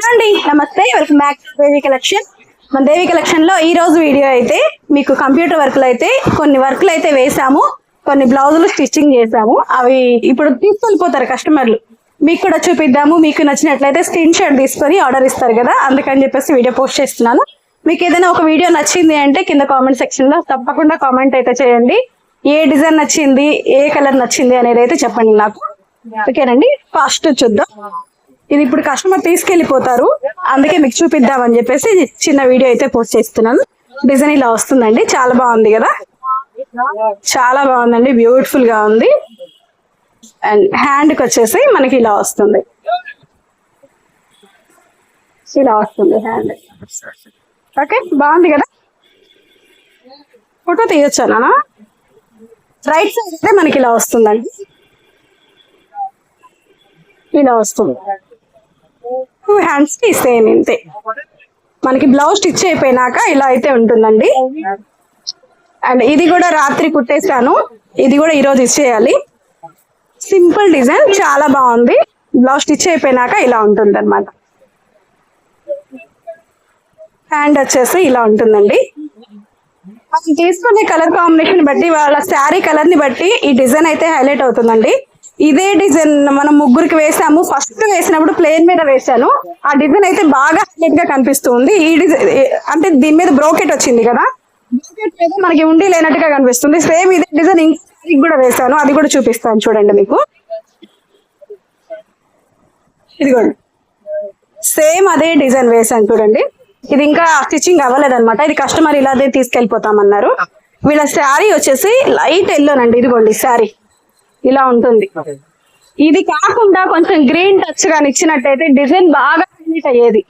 Hello అండి నమస్తే welcome back to Devi collection. మన దేవి కలెక్షన్లో ఈ రోజు వీడియో అయితే మీకు కంప్యూటర్ వర్క్లు అయితే కొన్ని వర్క్లు అయితే వేసాము. కొన్ని బ్లౌజులు స్టిచ్చింగ్ చేసాము. అవి ఇప్పుడు తీసుకెళ్ళిపోతారు కస్టమర్లు. మీకు కూడా చూపిద్దాము. మీకు నచ్చినట్లయితే స్క్రీన్ షాట్ తీసుకొని ఆర్డర్ ఇస్తారు కదా అందుకని చెప్పేసి వీడియో పోస్ట్ చేస్తున్నాను. మీకు ఏదైనా ఒక వీడియో నచ్చింది అంటే కింద కామెంట్ సెక్షన్లో తప్పకుండా కామెంట్ అయితే చేయండి. ఏ డిజైన్ నచ్చింది ఏ కలర్ నచ్చింది అనేది అయితే చెప్పండి నాకు. ఓకేనండి? ఫస్ట్ చూద్దాం. ఇది ఇప్పుడు కస్టమర్ తీసుకెళ్ళిపోతారు. అందుకే మీకు చూపిద్దామని చెప్పేసి ఇది చిన్న వీడియో అయితే పోస్ట్ చేస్తున్నాను. డిజైన్ ఇలా వస్తుందండి. చాలా బాగుంది కదా? చాలా బాగుందండి. బ్యూటిఫుల్గా ఉంది. అండ్ హ్యాండ్కి వచ్చేసి మనకి ఇలా వస్తుంది. ఇలా వస్తుంది హ్యాండ్ ఓకే బాగుంది కదా? ఫోటో తీయొచ్చా రైట్ సైడ్ అయితే మనకి ఇలా వస్తుందండి. ఇలా వస్తుంది. టూ హ్యాండ్స్కి సేమ్ ఇంతే. మనకి బ్లౌజ్ స్టిచ్ అయిపోయినాక ఇలా అయితే ఉంటుందండి. అండ్ ఇది కూడా రాత్రి కుట్టేసాను. ఇది కూడా ఈరోజు ఇచ్చేయాలి. సింపుల్ డిజైన్ చాలా బాగుంది. బ్లౌజ్ స్టిచ్ అయిపోయినాక ఇలా ఉంటుంది అనమాట హ్యాండ్ వచ్చేసి ఇలా ఉంటుందండి. మనం తీసుకునే కలర్ కాంబినేషన్ బట్టి వాళ్ళ శారీ కలర్ని బట్టి ఈ డిజైన్ అయితే హైలైట్ అవుతుందండి. ఇదే డిజైన్ మనం ముగ్గురికి వేసాము. ఫస్ట్ వేసినప్పుడు ప్లేన్ మీద వేసాను ఆ డిజైన్ అయితే బాగా హైలైట్గా కనిపిస్తుంది. ఈ డిజైన్ అంటే దీని మీద బ్రోకెట్ వచ్చింది కదా? బ్రోకెట్ మీద మనకి ఉండి లేనట్టుగా కనిపిస్తుంది. సేమ్ ఇదే డిజైన్ ఇంకొకరికి కూడా వేసాను అది కూడా చూపిస్తాను చూడండి మీకు. ఇదిగోండి. సేమ్ అదే డిజైన్ వేసాను చూడండి. ఇది ఇంకా స్టిచ్చింగ్ అవ్వలేదన్నమాట. ఇది కస్టమర్ ఇలాదే తీసుకెళ్ళిపోతామన్నారు. వీళ్ళ శారీ వచ్చేసి లైట్ ఎల్లోనండి ఇదిగోండి శారీ. ఇలా ఉంటుంది. ఇది కాకుండా కొంచెం గ్రీన్ టచ్గా ఇచ్చినట్టయితే డిజైన్ బాగా హైలైట్ అయ్యేది.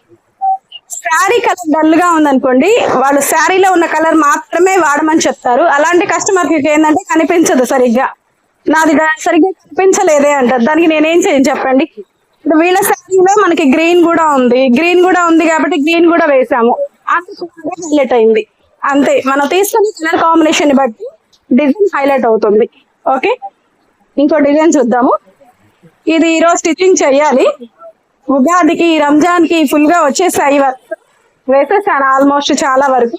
శారీ కలర్ డల్గా ఉందనుకోండి వాళ్ళు శారీలో ఉన్న కలర్ మాత్రమే వాడమని చెప్తారు. అలాంటి కస్టమర్కి ఏంటంటే కనిపించదు సరిగ్గా. నాది సరిగ్గా కనిపించలేదే అంటారు. దానికి నేనేం చేయను చెప్పండి? ఇప్పుడు వీళ్ళ శారీలో మనకి గ్రీన్ కూడా ఉంది. గ్రీన్ కూడా ఉంది కాబట్టి గ్రీన్ కూడా వేసాము. హైలైట్ అయింది. అంతే. మనం తీసుకునే కలర్ కాంబినేషన్ బట్టి డిజైన్ హైలైట్ అవుతుంది. ఓకే? ఇంకో డిజైన్ చూద్దాము. ఇది ఈరోజు స్టిచ్చింగ్ చేయాలి. ఉగాదికి రంజాన్కి ఫుల్గా వచ్చేసాయి వర్క్ వేసేసాను ఆల్మోస్ట్ చాలా వరకు.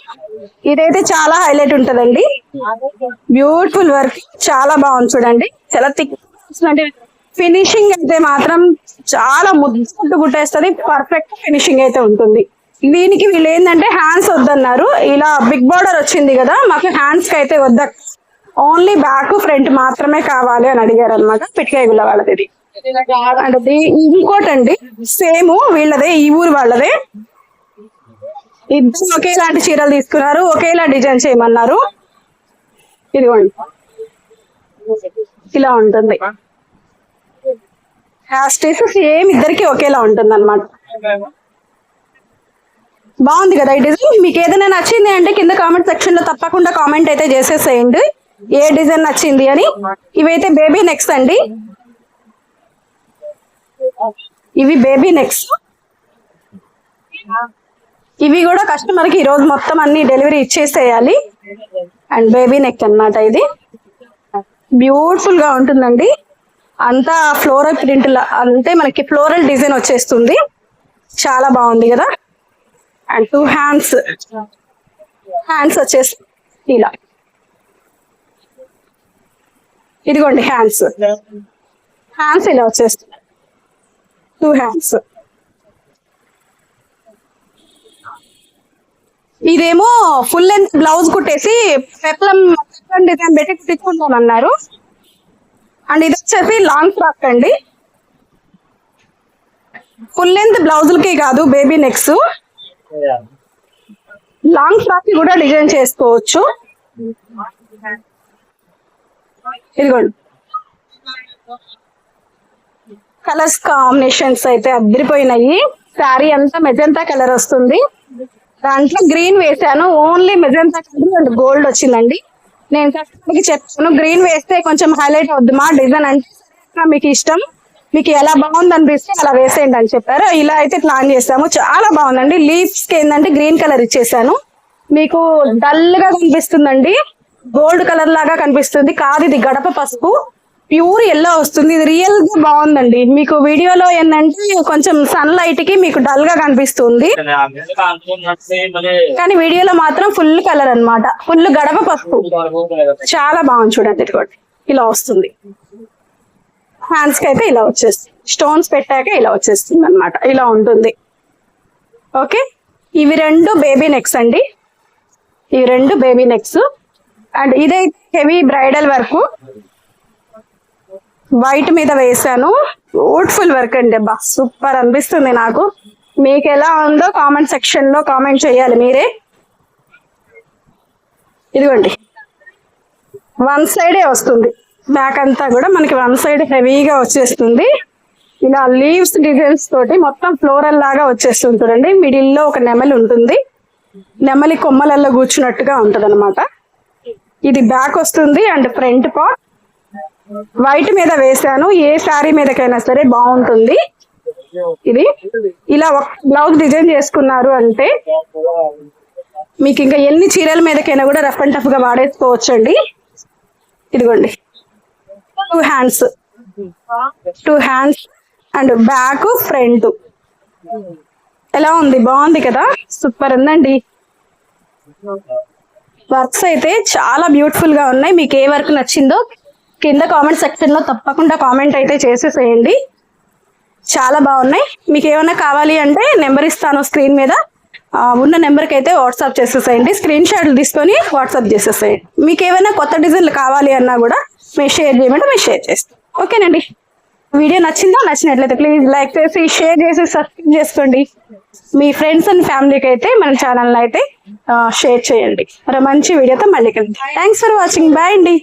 ఇదైతే చాలా హైలైట్ ఉంటుందండి. బ్యూటిఫుల్ వర్క్ చాలా బాగుంది చూడండి. చాలా థిక్ అంటే ఫినిషింగ్ అయితే మాత్రం చాలా ముద్దు గుట్టేస్తుంది పర్ఫెక్ట్ ఫినిషింగ్ అయితే ఉంటుంది. దీనికి వీళ్ళు ఏంటంటే హ్యాండ్స్ వద్దన్నారు. ఇలా బిగ్ బార్డర్ వచ్చింది కదా మాకు హ్యాండ్స్కి అయితే వద్ద ఓన్లీ బ్యాక్ ఫ్రంట్ మాత్రమే కావాలి అని అడిగారు అనమాట పిటికాయ గుల్ల వాళ్ళది. ఇది అంటే దీ- ఇంకోటండి సేమ్ వీళ్ళదే ఈ ఊరు వాళ్ళదే. ఇద్దరు ఒకేలాంటి చీరలు తీసుకున్నారు ఒకేలా డిజైన్ చేయమన్నారు. ఇదిగోండి. ఇలా ఉంటుంది. హ్యాస్టేస్ సేమ్ ఇద్దరికి ఒకేలా ఉంటుంది అనమాట బాగుంది కదా ఈ డిజైన్? మీకు ఏదైనా నచ్చింది అంటే కింద కామెంట్ సెక్షన్లో తప్పకుండా కామెంట్ అయితే చేసేసేయండి. ఏ డిజైన్ నచ్చింది అని? ఇవైతే బేబీ నెక్స్ అండి. ఇవి బేబీ నెక్స్ ఇవి కూడా కస్టమర్కి మొత్తం అన్ని డెలివరీ ఇచ్చేసేయాలి. అండ్ బేబీ నెక్ అన్నమాట ఇది. బ్యూటిఫుల్గా ఉంటుందండి. అంతా ఫ్లోరల్ ప్రింట్ అంటే మనకి ఫ్లోరల్ డిజైన్ వచ్చేస్తుంది. చాలా బాగుంది కదా? అండ్ టూ హ్యాండ్స్ హ్యాండ్స్ వచ్చేసి ఇలా. ఇదిగోండి హ్యాండ్స్ హ్యాండ్స్ ఇలా వచ్చేస్తుంది. టూ హ్యాండ్స్ ఇదేమో ఫుల్ లెంత్ బ్లౌజ్ కుట్టేసి పెప్లం పెప్లం డిజైన్ పెట్టి కుట్టించుకుంటామన్నారు అండ్ ఇది వచ్చేసి లాంగ్ ఫ్రాక్ అండి. ఫుల్ లెంత్ బ్లౌజులకి కాదు బేబీ నెక్స్ లాంగ్ ఫ్రాక్కి కూడా డిజైన్ చేసుకోవచ్చు. ఇదిగోండి. కలర్స్ కాంబినేషన్స్ అయితే అద్దరిపోయినాయి. శారీ అంతా మెజంతా కలర్ వస్తుంది. దాంట్లో గ్రీన్ వేసాను only magenta colour and gold వచ్చిందండి. నేను కస్టమర్కి చెప్తాను గ్రీన్ వేస్తే కొంచెం హైలైట్ అవుద్ది. మా డిజైన్ అంటే మీకు ఇష్టం. మీకు ఎలా బాగుంది అనిపిస్తే అలా వేసేయండి అని చెప్పారు. ఇలా అయితే ప్లాన్ చేసాము చాలా బాగుందండి. లీవ్స్కి ఏంటంటే గ్రీన్ కలర్ ఇచ్చేసాను. మీకు డల్గా కనిపిస్తుందండి. గోల్డ్ కలర్ లాగా కనిపిస్తుంది. కాదు ఇది గడప పసుపు. ప్యూర్ ఎల్లో వస్తుంది. ఇది రియల్గా బాగుందండి. మీకు వీడియోలో ఏంటంటే కొంచెం సన్ లైట్కి మీకు డల్గా కనిపిస్తుంది. కానీ వీడియోలో మాత్రం ఫుల్ కలర్ అన్నమాట. ఫుల్ గడప పసుపు. చాలా బాగుంది చూడండి ఇది ఇలా వస్తుంది. హ్యాండ్స్కి అయితే ఇలా వచ్చేస్తుంది. స్టోన్స్ పెట్టాక ఇలా వచ్చేస్తుంది అన్నమాట. ఇలా ఉంటుంది. ఓకే ఇవి రెండు బేబీ నెక్స్ అండి. ఇవి రెండు బేబీ నెక్స్ అండ్ ఇదైతే హెవీ బ్రైడల్ వర్క్. వైట్ మీద వేసాను బ్యూటిఫుల్ వర్క్ అండి అబ్బా. సూపర్ అనిపిస్తుంది నాకు. మీకు ఎలా ఉందో కామెంట్ సెక్షన్లో కామెంట్ చేయాలి మీరే. ఇదిగోండి. వన్ సైడే వస్తుంది. బ్యాక్ అంతా కూడా మనకి వన్ సైడ్ హెవీగా వచ్చేస్తుంది. ఇలా లీవ్స్ డిజైన్స్ తోటి మొత్తం ఫ్లోరల్ లాగా వచ్చేస్తుంది చూడండి. మిడిల్లో ఒక నెమలి ఉంటుంది. నెమలి కొమ్మలలో కూర్చున్నట్టుగా ఉంటుంది ఇది బ్యాక్ వస్తుంది అండ్ ఫ్రంట్ పార్ట్. వైట్ మీద వేసాను ఏ శారీ మీదకైనా సరే బాగుంటుంది. ఇది. ఇలా ఒక బ్లౌజ్ డిజైన్ చేసుకున్నారు అంటే మీకు ఇంకా ఎన్ని చీరల మీదకైనా కూడా రఫ్ అండ్ టఫ్గా వాడేసుకోవచ్చండి. ఇదిగోండి. Two hands two hands and back front. ఎలా ఉంది? బాగుంది కదా? సూపర్ ఉందండి. వర్క్స్ అయితే చాలా బ్యూటిఫుల్గా ఉన్నాయి. మీకు ఏ వర్క్ నచ్చిందో కింద కామెంట్ సెక్షన్లో తప్పకుండా కామెంట్ అయితే చేసేసేయండి. చాలా బాగున్నాయి. మీకు ఏమైనా కావాలి అంటే నెంబర్ ఇస్తాను స్క్రీన్ మీద. ఉన్న నెంబర్కి అయితే వాట్సాప్ చేసేసేయండి. స్క్రీన్ షాట్లు తీసుకొని వాట్సాప్ చేసేసేయండి. మీకు ఏమైనా కొత్త డిజైన్లు కావాలి అన్నా కూడా మీరు షేర్ చేయమంటే మీరు షేర్ చేస్తాం. ఓకేనండి వీడియో నచ్చిందా? నచ్చినట్లయితే ప్లీజ్ లైక్ చేసి షేర్ చేసి సబ్స్క్రైబ్ చేసుకోండి. మీ ఫ్రెండ్స్ అండ్ ఫ్యామిలీకి అయితే మన ఛానల్ అయితే షేర్ చేయండి. మరి మంచి వీడియోతో మళ్ళీ కలిసి థ్యాంక్స్ ఫర్ వాచింగ్ బాయ్ అండి.